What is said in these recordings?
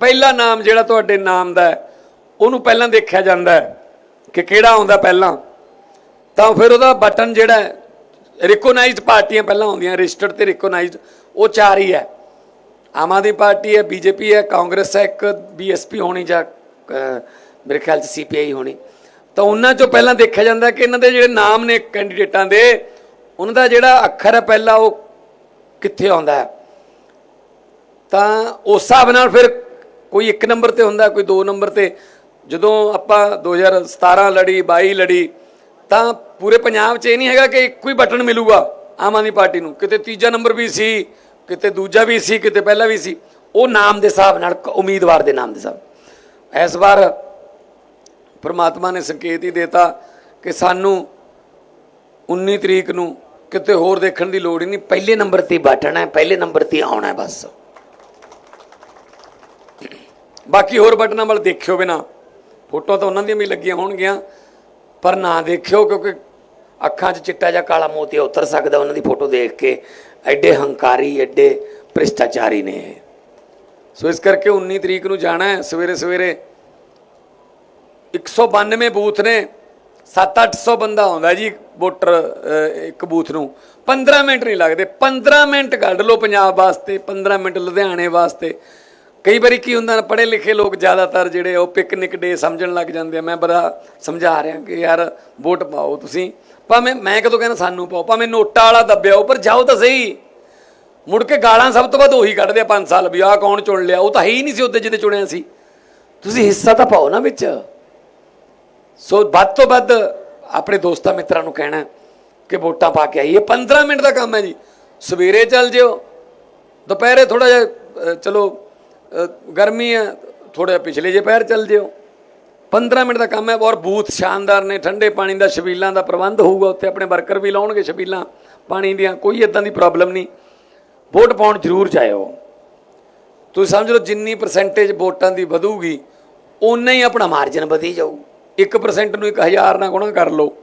ਪਹਿਲਾ ਨਾਮ ਜਿਹੜਾ ਤੁਹਾਡੇ ਨਾਮ ਦਾ ਹੈ, ਉਹਨੂੰ ਪਹਿਲਾਂ ਦੇਖਿਆ ਜਾਂਦਾ ਹੈ ਕਿ ਕਿਹੜਾ ਆਉਂਦਾ ਪਹਿਲਾਂ। ਤਾਂ ਫਿਰ ਉਹਦਾ ਬਟਨ ਜਿਹੜਾ ਰਿਕੋਗਨਾਈਜ਼ਡ ਪਾਰਟੀਆਂ ਪਹਿਲਾਂ ਆਉਂਦੀਆਂ ਰਜਿਸਟਰਡ ਤੇ ਰਿਕੋਗਨਾਈਜ਼ਡ ਉਹ ਚਾਰ ਹੀ ਹੈ। ਆਮ ਆਦਮੀ ਪਾਰਟੀ ਹੈ ਬੀਜੇਪੀ ਹੈ ਕਾਂਗਰਸ ਹੈ ਇੱਕ ਬੀਐਸਪੀ ਹੋਣੀ ਜਾਂ ਮੇਰੇ ਖਿਆਲ ਚ ਸੀਪੀਆਈ ਹੋਣੀ। ਤਾਂ ਉਹਨਾਂ ਚੋਂ ਪਹਿਲਾਂ ਦੇਖਿਆ ਜਾਂਦਾ ਕਿ ਇਹਨਾਂ ਦੇ ਜਿਹੜੇ ਨਾਮ ਨੇ ਕੈਂਡੀਡੇਟਾਂ ਦੇ ਉਹਨਾਂ ਦਾ ਜਿਹੜਾ ਅੱਖਰ ਹੈ ਪਹਿਲਾਂ ਉਹ ਕਿੱਥੇ ਆਉਂਦਾ ਹੈ। ਤਾਂ ਉਸ ਹਿਸਾਬ ਨਾਲ ਫਿਰ ਕੋਈ ਇੱਕ ਨੰਬਰ ਤੇ ਹੁੰਦਾ, ਕੋਈ ਦੋ ਨੰਬਰ ਤੇ। ਜਦੋਂ ਆਪਾਂ 2017 ਲੜੀ 22 ਲੜੀ, ਤਾਂ ਪੂਰੇ ਪੰਜਾਬ 'ਚ ਇਹ ਨਹੀਂ ਹੈਗਾ ਕਿ ਇੱਕੋ ਹੀ ਬਟਨ ਮਿਲੂਗਾ ਆਮ ਆਦਮੀ ਪਾਰਟੀ ਨੂੰ। ਕਿਤੇ ਤੀਜਾ ਨੰਬਰ ਵੀ ਸੀ, ਕਿਤੇ ਦੂਜਾ ਵੀ ਸੀ, ਕਿਤੇ ਪਹਿਲਾ ਵੀ ਸੀ। ਉਹ ਨਾਮ ਦੇ ਹਿਸਾਬ ਨਾਲ, ਕ- ਉਮੀਦਵਾਰ ਦੇ ਨਾਮ ਦੇ ਹਿਸਾਬ ਇਸ ਵਾਰ ਪ੍ਰਮਾਤਮਾ ਨੇ ਸੰਕੇਤ ਹੀ ਦਿੱਤਾ ਕਿ ਸਾਨੂੰ 19 ਤਰੀਕ ਨੂੰ ਕਿਤੇ ਹੋਰ ਦੇਖਣ ਦੀ ਲੋੜ ਹੀ ਨਹੀਂ। ਪਹਿਲੇ ਨੰਬਰ ਤੇ ਹੀ ਬਟਨ ਹੈ, ਪਹਿਲੇ ਨੰਬਰ ਤੇ ਆਉਣਾ ਹੈ ਬਸ। ਬਾਕੀ ਹੋਰ ਬਟਨਾਂ ਵੱਲ ਦੇਖਿਓ ਬਿਨਾ। ਫੋਟੋ ਤਾਂ ਉਹਨਾਂ ਦੀਆਂ ਵੀ ਲੱਗੀਆਂ ਹੋਣਗੀਆਂ, ਪਰ ਨਾ ਦੇਖਿਓ ਕਿਉਂਕਿ ਅੱਖਾਂ 'ਚ ਚਿੱਟਾ ਜਾਂ ਕਾਲਾ ਮੋਤੀਆ ਉਤਰ ਸਕਦਾ ਉਹਨਾਂ ਦੀ ਫੋਟੋ ਦੇਖ ਕੇ। ਐਡੇ ਹੰਕਾਰੀ, ਐਡੇ ਭ੍ਰਿਸ਼ਟਾਚਾਰੀ ਨੇ ਇਹ। ਸੋ ਇਸ ਕਰਕੇ 19 ਤਰੀਕ ਨੂੰ ਜਾਣਾ ਹੈ, ਸਵੇਰੇ ਸਵੇਰੇ। 192 ਬੂਥ ਨੇ 7-800 ਬੰਦਾ ਆਉਂਦਾ ਜੀ ਵੋਟਰ ਇੱਕ ਬੂਥ ਨੂੰ। 15 ਮਿੰਟ ਨਹੀਂ ਲੱਗਦੇ 15 ਮਿੰਟ ਕੱਢ ਲਓ ਪੰਜਾਬ ਵਾਸਤੇ 15 ਮਿੰਟ ਲੁਧਿਆਣੇ ਵਾਸਤੇ। ਕਈ ਵਾਰੀ ਕੀ ਹੁੰਦਾ ਨਾ, ਪੜ੍ਹੇ ਲਿਖੇ ਲੋਕ ਜ਼ਿਆਦਾਤਰ ਜਿਹੜੇ ਉਹ ਪਿਕਨਿਕ ਡੇ ਸਮਝਣ ਲੱਗ ਜਾਂਦੇ ਆ। ਮੈਂ ਬੜਾ ਸਮਝਾ ਰਿਹਾ ਕਿ ਯਾਰ ਵੋਟ ਪਾਓ ਤੁਸੀਂ। ਭਾਵੇਂ ਮੈਂ ਕਦੋਂ ਕਹਿੰਦਾ ਸਾਨੂੰ ਪਾਓ, ਭਾਵੇਂ ਨੋਟਾ ਵਾਲਾ ਦੱਬਿਆ ਪਰ ਜਾਓ ਤਾਂ ਸਹੀ। ਮੁੜ ਕੇ ਗਾਲਾਂ ਸਭ ਤੋਂ ਵੱਧ ਉਹੀ ਕੱਢਦੇ ਆ 5 ਸਾਲ ਵੀ ਆਹ ਕੌਣ ਚੁਣ ਲਿਆ, ਉਹ ਤਾਂ ਹੈ ਹੀ ਨਹੀਂ ਸੀ ਉਹਦੇ ਜਿਹਦੇ ਚੁਣਿਆ ਸੀ। ਤੁਸੀਂ ਹਿੱਸਾ ਤਾਂ ਪਾਓ ਨਾ ਵਿੱਚ। ਸੋ ਵੱਧ ਤੋਂ ਵੱਧ ਆਪਣੇ ਦੋਸਤਾਂ ਮਿੱਤਰਾਂ ਨੂੰ ਕਹਿਣਾ ਕਿ ਵੋਟਾਂ ਪਾ ਕੇ ਆਈਏ। 15 ਮਿੰਟ ਦਾ ਕੰਮ ਹੈ ਜੀ। ਸਵੇਰੇ ਚੱਲ ਜਿਓ। ਦੁਪਹਿਰੇ ਥੋੜਾ ਜਿਹਾ ਚਲੋ ਗਰਮੀ ਹੈ ਥੋੜਾ ਪਿਛਲੇ ਜੇ ਪੈਰ ਚੱਲ ਜਿਓ। 15 ਮਿੰਟ ਦਾ ਕੰਮ ਹੈ, ਔਰ ਬੂਥ ਸ਼ਾਨਦਾਰ ਨੇ, ਠੰਡੇ ਪਾਣੀ ਦਾ ਛਬੀਲਾਂ ਦਾ ਪ੍ਰਬੰਧ ਹੋਊਗਾ, ਉੱਥੇ ਆਪਣੇ ਵਰਕਰ ਵੀ ਲਾਉਣਗੇ ਛਬੀਲਾਂ ਪਾਣੀ ਦੀਆਂ, ਕੋਈ ਇਦਾਂ ਦੀ ਪ੍ਰੋਬਲਮ ਨਹੀਂ। ਵੋਟ ਪਾਉਣ ਜ਼ਰੂਰ ਜਾਇਓ। ਤੁਸੀਂ ਸਮਝ ਲਓ, ਜਿੰਨੀ ਪਰਸੈਂਟੇਜ ਵੋਟਾਂ ਦੀ ਵਧੂਗੀ ਉਨਾ ਹੀ ਆਪਣਾ ਮਾਰਜਨ ਵਧੀ ਜਾਊ। 1% ਨੂੰ 1000 ਨਾਲ ਗੁਣਾ ਕਰ ਲਓ।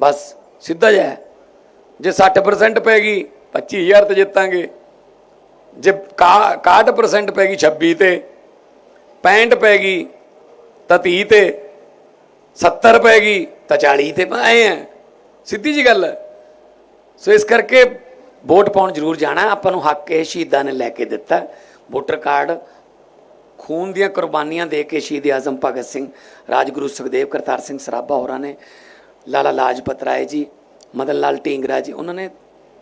ਬਸ, ਸਿੱਧਾ ਜਿਹਾ ਜੇ 60% ਪੈ ਗਈ 25000 ਤੇ ਜਿੱਤਾਂਗੇ। ਜੇ ਕਾ- 61% ਪੈ ਗਈ 26 ਤੇ 65 ਪੈ ਗਈ, ਤਾਂ 30 ਤੇ 70 ਪੈ ਗਈ, ਤਾਂ 40 ਤੇ ਐ ਹੈ ਸਿੱਧੀ ਜੀ ਗੱਲ ਸੋ ਇਸ ਕਰਕੇ ਵੋਟ ਪਾਉਣ ਜ਼ਰੂਰ ਜਾਣਾ, ਆਪਾਂ ਨੂੰ ਹੱਕ ਇਹ ਸ਼ਹੀਦਾਂ ਨੇ ਲੈ ਕੇ ਦਿੱਤਾ। ਵੋਟਰ ਕਾਰਡ, ਖੂਨ ਦੀਆਂ ਕੁਰਬਾਨੀਆਂ ਦੇ ਕੇ ਸ਼ਹੀਦ ਆਜ਼ਮ ਭਗਤ ਸਿੰਘ, ਰਾਜਗੁਰੂ ਸੁਖਦੇਵ ਕਰਤਾਰ ਸਿੰਘ ਸਰਾਭਾ ਹੋਰਾਂ ਨੇ, ਲਾਲਾ ਲਾਜਪਤ ਰਾਏ ਜੀ, ਮਦਨ ਲਾਲ ਢੀਂਗਰਾ ਜੀ, ਉਹਨਾਂ ਨੇ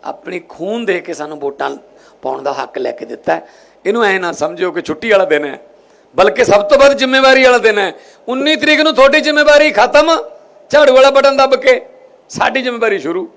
ਆਪਣੀ ਖੂਨ ਦੇ ਕੇ ਸਾਨੂੰ ਵੋਟਾਂ ਪਾਉਣ ਦਾ ਹੱਕ ਲੈ ਕੇ ਦਿੱਤਾ ਇਹਨੂੰ ਐ ਨਾ ਸਮਝਿਓ ਕਿ ਛੁੱਟੀ ਵਾਲਾ ਦਿਨ ਹੈ, ਬਲਕਿ ਸਭ ਤੋਂ ਵੱਧ ਜ਼ਿੰਮੇਵਾਰੀ ਵਾਲਾ ਦਿਨ ਹੈ। 19 ਤਰੀਕ ਨੂੰ ਤੁਹਾਡੀ ਜ਼ਿੰਮੇਵਾਰੀ ਖਤਮ, ਝਾੜੂ ਵਾਲਾ ਬਟਨ ਦੱਬ ਕੇ ਸਾਡੀ ਜ਼ਿੰਮੇਵਾਰੀ ਸ਼ੁਰੂ।